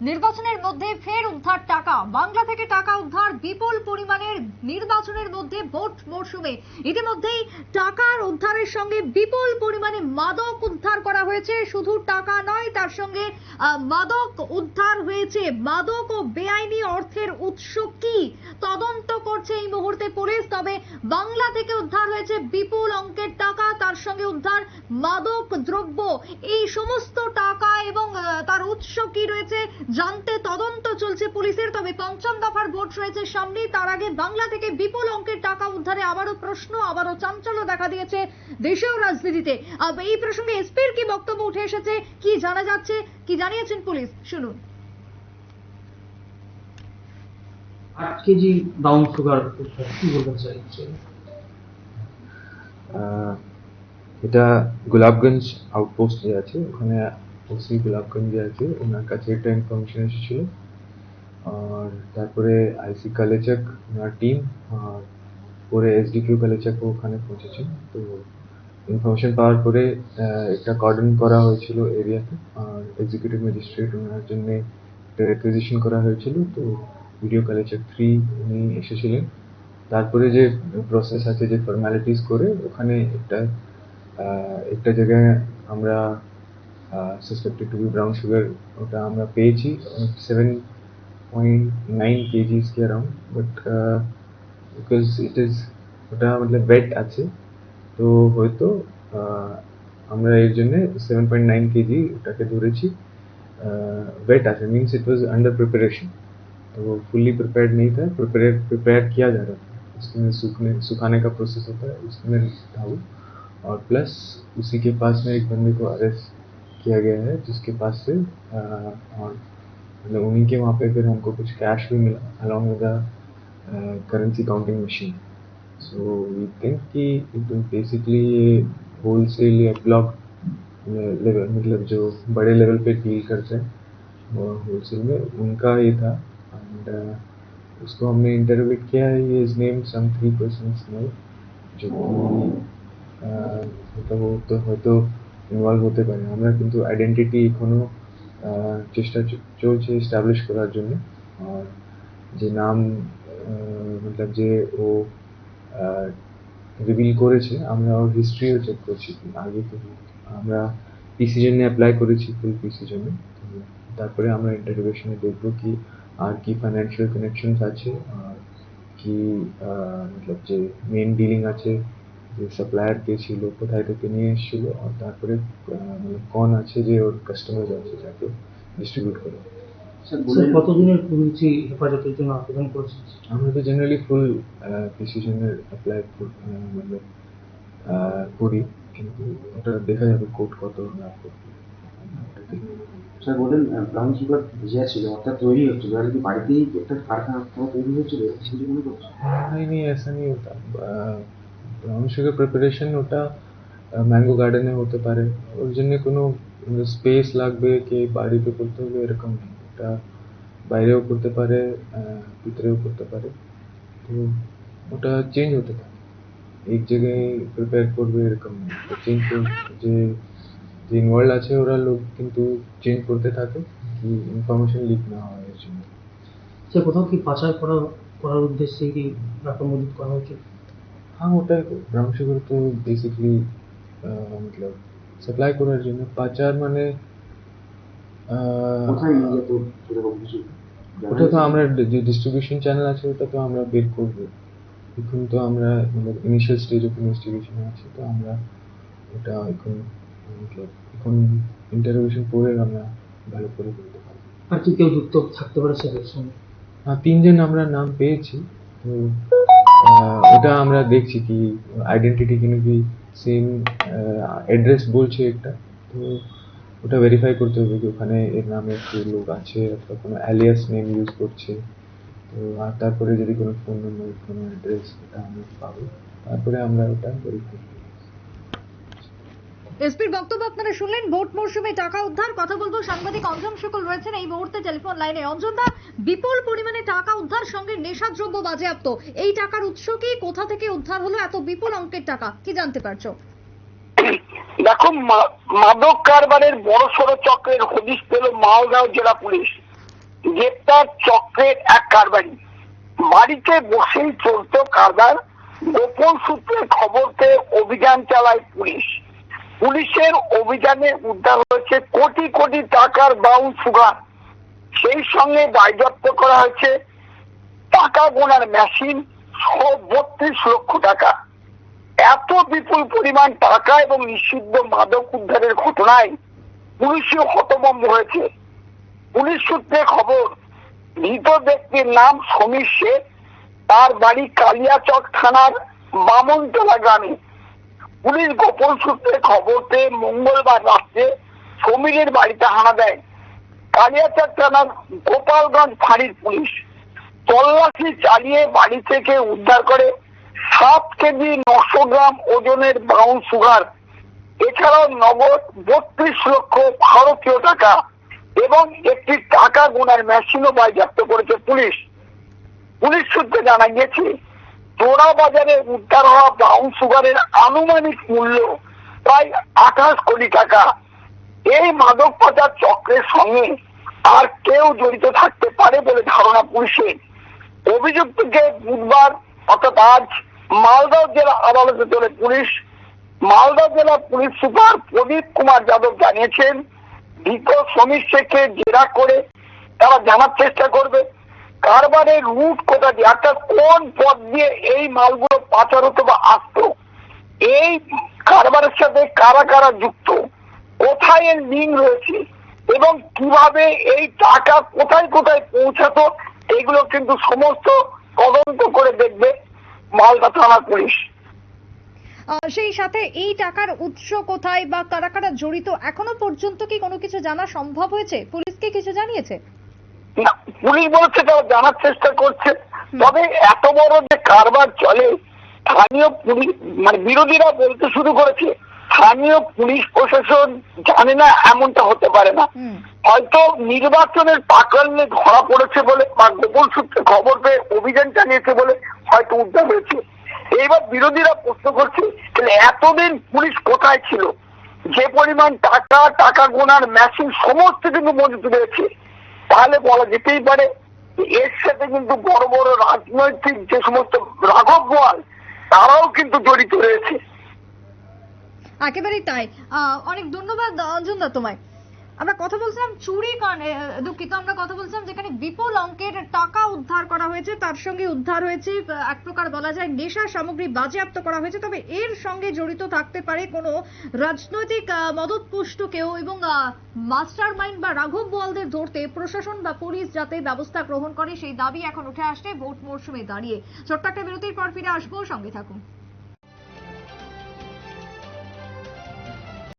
নির্বাচনের মধ্যে ফের উদ্ধার টাকা। বাংলা থেকে টাকা উদ্ধার বিপুল পরিমাণের নির্বাচনের মধ্যে ভোট মরশুমে। ইতিমধ্যেই টাকার উদ্ধারের সঙ্গে বিপুল পরিমাণে মাদক উদ্ধার করা হয়েছে। শুধু টাকা নয়, তার সঙ্গে মাদক উদ্ধার হয়েছে। মাদক ও বেআইনি অর্থের উৎস কি? তদন্ত করছে এই মুহূর্তে পুলিশ। তবে বাংলা থেকে উদ্ধার হয়েছে বিপুল অঙ্কের টাকা, তার সঙ্গে উদ্ধার মাদক দ্রব্য। এই সমস্ত টাকা এবং তার উৎস কি রয়েছে জানতে তদন্ত চলছে পুলিশের তবে পঞ্চম দফার ভোট রয়েছে সামনে তার আগে বাংলা থেকে বিপুল অঙ্কের টাকা উদ্ধারে আবারও প্রশ্ন আবারও চাঞ্চল্য দেখা দিয়েছে দেশেও রাজনীতিতে। আহ, এই প্রসঙ্গে এসপির কি বক্তব্য উঠে এসেছে কি জানা যাচ্ছে কি জানিয়েছেন পুলিশ? শুনুন। আট কেজি ব্রাউন সুগার কি বলতে চাইছে এটা গোলাপগঞ্জ আউটপোস্ট যে আছে। ওখানে ওসি গোলাপগঞ্জে আছে ওনার কাছে একটা ইনফরমেশন এসেছিল আর তারপরে আইসি কালেচাক ওনার টিম আর পরে এসডিকিউ কালেচাকও ওখানে পৌঁছেছে তো ইনফরমেশন পাওয়ার পরে আহ, একটা কর্ডন করা হয়েছিল এরিয়াতে আর এক্সিকিউটিভ ম্যাজিস্ট্রেট ওনার জন্য একটা রেকুইজিশন করা হয়েছিল তো ভিডিও কালেচাক থ্রি উনি এসেছিলেন তারপরে যে প্রসেস আছে যে ফর্মালিটিস করে ওখানে একটা আহ, একটা জায়গায় আমরা suspected to be brown sugar ওটা আমরা পেয়েছি seven point nine KGs K around but because it is ওটা মতলব ওয়েট আছে তো হয়তো আহ, আমরা এর জন্য সেভেন পয়েন্ট নাইন কেজি ওটাকে ধরেছি वेट আছে means it was under preparation तो वो फुल्ली प्रिपेयर्ड नहीं था प्रिपेयर प्रिपेयर किया जा रहा था उसमें सूखने सुखाने का प्रोसेस होता है उसमें था वो और प्लस उसी के पास में एक बंदे को अरेस्ट किया गया है जिसके पास से और मतलब उन्हीं के वहाँ पे फिर हमको कुछ कैश भी मिला along with currency counting machine so we think कि एकदम बेसिकली ये होल सेल या ब्लॉक लेवल मतलब जो बड़े लेवल पे डील करते हैं वो होल सेल में उनका ये था. एंड uh, उसको हमने इंटरव्यूट किया है ये is name some three person जो कि मतलब वो तो है तो ইনভলভ হতে পারে। আমরা কিন্তু আইডেন্টিটি এখনও আহ, চেষ্টা চলছে এস্টাবলিশ করার জন্য। আর যে নাম মতলব যে ও রিভিল করেছে আমরা ওর হিস্ট্রিও চেক করছি। আগে আমরা পিসি জন্য অ্যাপ্লাই করেছি ফুল পিসি জন্য তারপরে আমরা ইন্টারভিউশনে দেখব কি আর কি ফাইন্যান্সিয়াল কানেকশনস আছে আর কি মতলব যে মেন ডিলিং আছে। যে সাপ্লায়ার কে ছিল কোথায় থেকে নিয়ে এসেছিল আর তারপরে আহ, মানে কোন আছে যে ওর কাস্টমার আছে যাকে ডিস্ট্রিবিউট করে স্যার কতদিনের পুলিশি হেফাজতের জন্য আবেদন করেছে আমরা তো জেনারেলি ফুল ডিসিশনের অ্যাপ্লাই মতলব আহ, করি কিন্তু ওটা দেখা যাবে কোর্ট কত না করবে ওটা দেখে। স্যার বলেন ব্রাউন সুগার ভিজা ছিল অর্থাৎ তৈরি হচ্ছিল আর কি বাড়িতেই একটা কারখানা পুরো তৈরি হচ্ছিল সেটা মনে করছে नहीं नहीं ऐसा नहीं होता সুগার প্রিপারেশন ওটা ম্যাঙ্গো গার্ডেনে হতে পারে। ওর জন্য কোনো স্পেস লাগবে কি বাড়িতে করতে হবে এরকম নেই। ওটা বাইরেও করতে পারে ভিতরেও করতে পারে। তো ওটা চেঞ্জ হতে পারে এক জায়গায় প্রিপেয়ার করবে এরকম নেই। চেঞ্জ যে যে ইনভলভ আছে ওরা লোক কিন্তু চেঞ্জ করতে থাকে, কি ইনফরমেশন লিক না হয় এর জন্য। সে কোথাও কি পাচার করা, করার উদ্দেশ্যে কি টাকা মজুত করা হয়েছে हाँ होता है ब्राउन शुगर तो बेसिकली मतलब সাপ্লাই করার জন্য পাচার মানে আহ, কোথায় নিয়ে যেত সেরকম কিছু ওটা তো আমরা যে ডিস্ট্রিবিউশন চ্যানেল আছে ওটা তো আমরা বের করব এখন তো আমরা মানে ইনিশিয়াল স্টেজ অফ ইনভেস্টিগেশন আছে তো আমরা ওটা এখন মতলব এখন ইন্টারভিউশন করে আমরা ভালো করে বলতে পারবো আর কি কেউ যুক্ত থাকতে পারে স্যার এর সঙ্গে হ্যাঁ তিনজন আমরা নাম পেয়েছি তো আহ, ওটা আমরা দেখছি কি আইডেন্টিটি কিন্তু কি সেম অ্যাড্রেস বলছে একটা। তো ওটা ভেরিফাই করতে হবে কি ওখানে এর নামে কেউ লোক আছে অথবা কোনো অ্যালিয়াস নেম ইউজ করছে। তো আর তারপরে যদি কোনো ফোন নম্বর কোনো অ্যাড্রেস ওটা আমরা পাবো। তারপরে আমরা ওটা ভেরিফাই করব। এসপির বক্তব্য আপনারা শুনলেন। ভোট মরশুমে টাকা উদ্ধার, কথা বলব সাংবাদিক অঞ্জন শুকল রয়েছেন এই মুহূর্তে টেলিফোন লাইনে। অঞ্জনদা বিপুল পরিমাণে টাকা উদ্ধার, সঙ্গে নেশাদ্রব্য বাজেয়াপ্ত। এই টাকার উৎস কি? কোথা থেকে উদ্ধার হলো? এত বিপুল অঙ্কের টাকা, কি জানতে পারছ? দেখো মাদক কারবারের বড় সড়ো চক্রের হদিশ পেল মালদহ জেলা পুলিশ। গ্রেপ্তার চক্রের এক কারবারি। বাড়িতে বসেই চলত কারবার। গোপন সূত্রে খবর পেয়ে অভিযান চালায় পুলিশ। পুলিশের অভিযানে উদ্ধার হয়েছে কোটি কোটি টাকার ব্রাউন সুগার। সেই সঙ্গে বাজেয়াপ্ত করা হয়েছে টাকা গোনার মেশিন সহ বত্রিশ লক্ষ টাকা। এত বিপুল পরিমাণ টাকা এবং নিষিদ্ধ মাদক উদ্ধারের ঘটনায় পুলিশও হতভম্ব হয়েছে। পুলিশ সূত্রে খবর ধৃত ব্যক্তির নাম সমীর শেখ তার বাড়ি কালিয়াচক থানার বামনতলা গ্রামে। পুলিশ গোপন সূত্রে খবর পেয়ে মঙ্গলবার রাত্রে সমীরের বাড়িতে হানা দেয়। কালিয়াচক থানার গোপালগঞ্জ ফাঁড়ির পুলিশ তল্লাশি চালিয়ে বাড়ি থেকে উদ্ধার করে সাত কেজি নশো গ্রাম ওজনের ব্রাউন সুগার, এছাড়াও নগদ বত্রিশ লক্ষ ভারতীয় টাকা এবং একটি টাকা গোনার মেশিনও বাজেয়াপ্ত করেছে পুলিশ। পুলিশ সূত্রে জানা গিয়েছে চোরা বাজারে উদ্ধার হওয়া ব্রাউন সুগারের আনুমানিক মূল্য প্রায় আঠাশ কোটি টাকা। এই মাদক পাচার চক্রের সঙ্গে আর কেউ জড়িত থাকতে পারে বলে ধারণা পুলিশের। অভিযুক্তকে বুধবার, অর্থাৎ আজ মালদহ জেলা আদালতে তোলে পুলিশ। মালদহ জেলা পুলিশ সুপার প্রদীপ কুমার যাদব জানিয়েছেন ধৃত সমীর শেখকে জেরা করে তারা জানার চেষ্টা করবে। কারবারের রুট কোথা দিয়ে? অর্থাৎ কোন পথ দিয়ে এই মালগুলো পাচার হতো বা আসতো? এই কারবারের সাথে কারা কারা যুক্ত? কোথায় এর লিঙ্ক রয়েছে? এবং কীভাবে এই টাকা কোথায় কোথায় পৌঁছাতো? এগুলো কিন্তু সমস্ত তদন্ত করে দেখবে মালদা থানা পুলিশ। সেই সাথে এই টাকার উৎস কোথায় বা কারা কারা জড়িত এখনও পর্যন্ত কি কোনো কিছু জানা সম্ভব হয়েছে? পুলিশকে কিছু জানিয়েছে? না পুলিশ বলছে তারা জানার চেষ্টা করছে। তবে এত বড় যে কারবার চলে স্থানীয় পুলিশ মানে বিরোধীরা বলতে শুরু করেছে স্থানীয় পুলিশ প্রশাসন জানে না এমনটা হতে পারে না। হয়তো নির্বাচনের পাকালে ধরা পড়েছে বলে বা গোপন সূত্রে খবর পেয়ে অভিযান চালিয়েছে বলে হয়তো উদ্ধার হয়েছে। এইবার বিরোধীরা প্রশ্ন করছে তাহলে এতদিন পুলিশ কোথায় ছিল? যে পরিমাণ টাকা টাকা গোনার মেশিন সমস্ত কিন্তু মজুত রয়েছে। তাহলে বলা যেতেই পারে এর সাথে কিন্তু বড় বড় রাজনৈতিক যে সমস্ত রাঘব বল তারাও কিন্তু জড়িত রয়েছে। একেবারেই তাই। অনেক ধন্যবাদ অঞ্জনদা তোমায়। আমরা কথা বলছিলাম চুরি কারণে দুঃখিত, আমরা কথা বলছিলাম যেখানে বিপুল অঙ্কের টাকা উদ্ধার করা হয়েছে, তার সঙ্গে উদ্ধার হয়েছে এক প্রকার বলা যায় নেশা সামগ্রী বাজেয়াপ্ত করা হয়েছে, তবে এর সঙ্গে জড়িত থাকতে পারে কোনো রাজনৈতিক মদতপুষ্ট কেউ এবং মাস্টার মাইন্ড বা রাঘব বোয়ালদের ধরতে প্রশাসন বা পুলিশ যাতে ব্যবস্থা গ্রহণ করে, সেই দাবি এখন উঠে আসছে, ভোট মরশুমে দাঁড়িয়ে। ছোট্ট একটা বিরতির পর ফিরে আসব, সঙ্গে থাকুন।